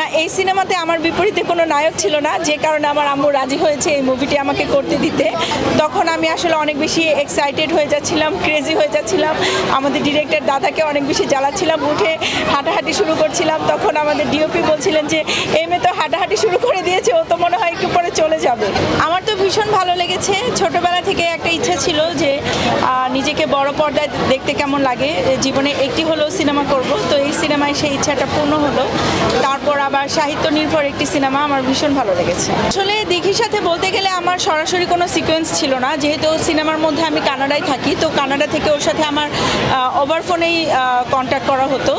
না, এই সিনেমাতে আমার বিপরীতে কোনো নায়ক ছিল না, যে কারণে আমার আম্মু রাজি হয়েছে এই মুভিটি আমাকে করতে দিতে। তখন আমি আসলে অনেক বেশি এক্সাইটেড হয়ে যাচ্ছিলাম ক্রেজি হয়ে যাচ্ছিলাম। আমাদের ডিরেক্টর দাদাকে অনেক বেশি জ্বালাচ্ছিলাম, উঠে হাঁটাহাঁটি শুরু করছিলাম। তখন আমাদের ডিওপি বলছিলেন যে, এই মেয়ে তো হাঁটাহাঁটি শুরু করে দিয়েছে, ও তো মনে হয় একটু পরে চলে যাবে। আমার তো ভীষণ ভালো লেগেছে। ছোটবেলা থেকে একটা ইচ্ছা ছিল যে নিজেকে বড় পর্দায় দেখতে কেমন লাগে। জীবনে একটি হলেও সিনেমা করব। তো এই সিনেমায় সেই ইচ্ছাটা পূর্ণ হলো। আবার সাহিত্য নির্ভর একটি সিনেমা আমার ভীষণ ভালো লেগেছে। আসলে দিঘির সাথে বলতে গেলে আমার সরাসরি কোনো সিকোয়েন্স ছিল না। যেহেতু সিনেমার মধ্যে আমি কানাডায় থাকি, তো কানাডা থেকে ওর সাথে আমার ওভার ফোনেই কন্ট্যাক্ট করা হতো।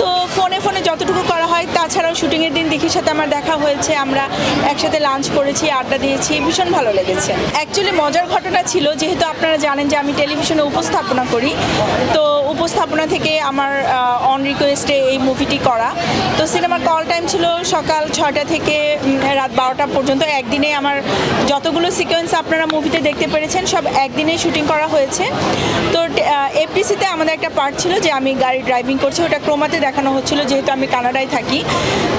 তো ফোনে ফোনে যতটুকু করা হয়, তাছাড়াও শুটিংয়ের দিন দিঘির সাথে আমার দেখা হয়েছে। আমরা একসাথে লাঞ্চ করেছি, আড্ডা দিয়েছি, ভীষণ ভালো লেগেছে। অ্যাকচুয়ালি মজার ঘটনা ছিল, যেহেতু আপনারা জানেন যে আমি টেলিভিশনে উপস্থাপনা করি, তো উপস্থাপনা থেকে আমার অন রিকোয়েস্টে এই মুভিটি করা। তো সিনেমার কল টাইম ছিল সকাল ছয়টা থেকে রাত বারোটা পর্যন্ত। একদিনে আমার যতগুলো সিকোয়েন্স আপনারা মুভিতে দেখতে পেরেছেন, সব একদিনে শুটিং করা হয়েছে। তো এফডিসিতে আমাদের একটা পার্ট ছিল যে আমি গাড়ি ড্রাইভিং করছি, ওটা ক্রোমাতে দেখানো হচ্ছিল, যেহেতু আমি কানাডায় থাকি,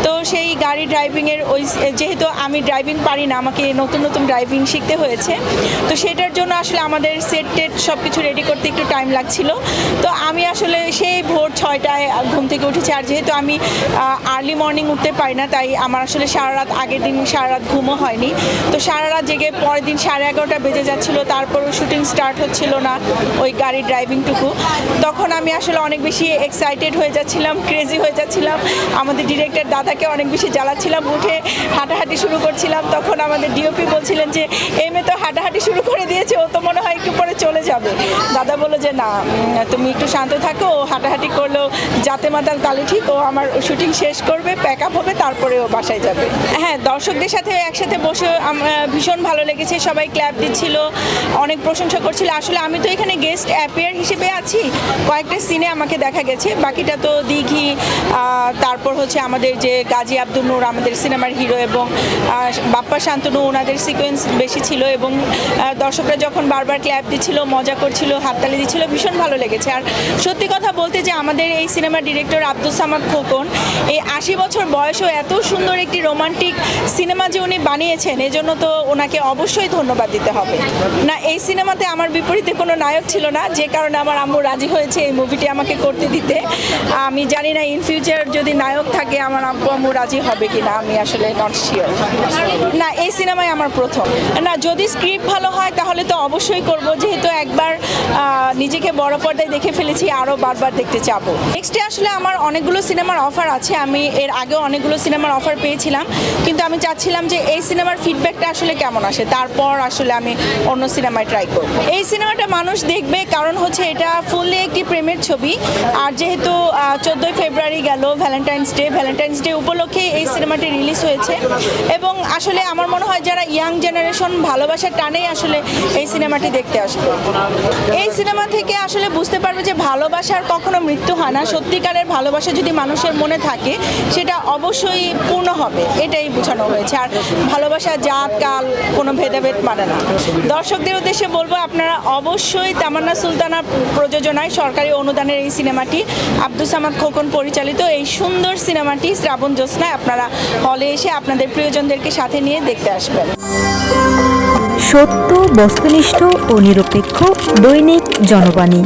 তো সেই গাড়ি ড্রাইভিংয়ের ওই যেহেতু আমি ড্রাইভিং পারি না, আমাকে নতুন নতুন ড্রাইভিং শিখতে হয়েছে, তো সেটার জন্য আসলে আমাদের সেট টেট সব কিছু রেডি করতে একটু টাইম লাগছিল। তো আমি আসলে সেই ভোর ছয়টায় ঘুম থেকে উঠেছি, আর যেহেতু আমি আর্লি মর্নিং উঠতে পারি না, তাই আমার আসলে সারা রাত আগের দিন সারা রাত ঘুমও হয়নি। তো সারা রাত জেগে পরের দিন সাড়ে এগারোটা বেজে যাচ্ছিল, তারপরও শুটিং স্টার্ট হচ্ছিল না ওই গাড়ির ড্রাইভিংটুকু তখন আমি আসলে অনেক বেশি এক্সাইটেড হয়ে যাচ্ছিলাম ক্রেজি হয়ে যাচ্ছিলাম। আমাদের ডিরেক্টর দাদাকে অনেক বেশি জ্বালাচ্ছিলাম, উঠে হাঁটাহাঁটি শুরু করছিলাম। তখন আমাদের ডিওপি বলছিলেন যে এই মেয়ে তো হাঁটাহাঁটি শুরু করে দিয়েছে, ও তো মনে হয় একটু পরে চলে যাবে। দাদা বলল যে, না, তুমি একটু শান্ত থাকো, ও হাঁটাহাঁটি করলেও যাতে মাতাল তালে ঠিক, ও আমার শুটিং শেষ করবে প্যাক আপ হবে, তারপরে ও বাসায় যাবে। হ্যাঁ দর্শকদের সাথে একসাথে বসে ভীষণ ভালো লেগেছে, সবাই ক্ল্যাপ দিচ্ছিল, অনেক প্রশংসা করছিল। আসলে আমি তো এখানে গেস্ট অ্যাপিয়ার হিসেবে আছি, কয়েকটা সিনে আমাকে দেখা গেছে, বাকিটা তো দিঘি তারপর হচ্ছে আমাদের যে গাজী আব্দুল নূর, আমাদের সিনেমার হিরো এবং বাপ্পা শান্তনু ওনাদের সিকোয়েন্স বেশি ছিল এবং দর্শকরা যখন বারবার ক্ল্যাপ দিচ্ছিল, মজা করছিল, হাততালি দিচ্ছিল, ভীষণ ভালো লেগেছে। আর সত্যি কথা বলতে যে আমাদের এই সিনেমার ডিরেক্টর আব্দুল সামাদ খোকন, এই আশি বছর বয়সেও এত সুন্দর একটি রোমান্টিক সিনেমা যে উনি বানিয়েছেন, এজন্য তো ওনাকে অবশ্যই ধন্যবাদ দিতে হবে। না, এই সিনেমাতে আমার বিপরীতে কোনো নায়ক ছিল না, যে কারণে আমার আম্মু রাজি হয়েছে এই মুভিটি আমাকে করতে দিতে। আমি জানি না ইন ফিউচার যদি নায়ক থাকে, আমার আব্বু আম্মু রাজি হবে কিনা আমি আসলে নট শিওর না, এই সিনেমায় আমার প্রথম। না, যদি স্ক্রিপ্ট ভালো হয়, তাহলে তো অবশ্যই করব। যেহেতু একবার নিজেকে বড় পর্দায় দেখে ফেলেছি আরও বারবার দেখতে চাবো। নেক্সটে আসলে আমার অনেকগুলো সিনেমার অফার আছে। আমি এর আগেও অনেকগুলো সিনেমার অফার পেয়েছিলাম। কিন্তু আমি চাচ্ছিলাম যে, এই সিনেমার ফিডব্যাকটা আসলে কেমন আসে? তারপর আসলে আমি অন্য সিনেমায় ট্রাই করব। এই সিনেমাটা মানুষ দেখবে, কারণ হচ্ছে এটা ফুললি একটি প্রেমের ছবি। আর যেহেতু চোদ্দোই ফেব্রুয়ারি গেল ভ্যালেন্টাইন্স ডে ভ্যালেন্টাইন্স ডে উপলক্ষে এই সিনেমাটি রিলিজ হয়েছে। এবং আসলে আমার মনে হয় যারা ইয়াং জেনারেশন ভালোবাসার টানেই আসলে এই সিনেমাটি দেখতে আসবে। এই সিনেমা থেকে আসলে বুঝতে পারবে যে ভালোবাসার কখনো মৃত্যু হয় না। সত্যিকারের ভালোবাসা যদি মানুষের মনে থাকে, সেটা অবশ্যই পূর্ণ হবে। এটাই বোঝানো হয়েছে। আর ভালোবাসা জাত, কাল কোনো ভেদাভেদ মানে না। দর্শকদের উদ্দেশ্যে বলব, আপনারা অবশ্যই তামান্না সুলতানা প্রযোজনায় সরকারি অনুদানের এই সিনেমাটি আব্দুল সামাদ খোকন পরিচালিত এই সুন্দর সিনেমাটি শ্রাবণ জ্যোৎস্নায় আপনারা হলে এসে আপনাদের প্রিয়জনদেরকে সাথে নিয়ে দেখতে আসবেন। সত্য, বস্তুনিষ্ঠ ও নিরপেক্ষ দৈনিক জনবাণী।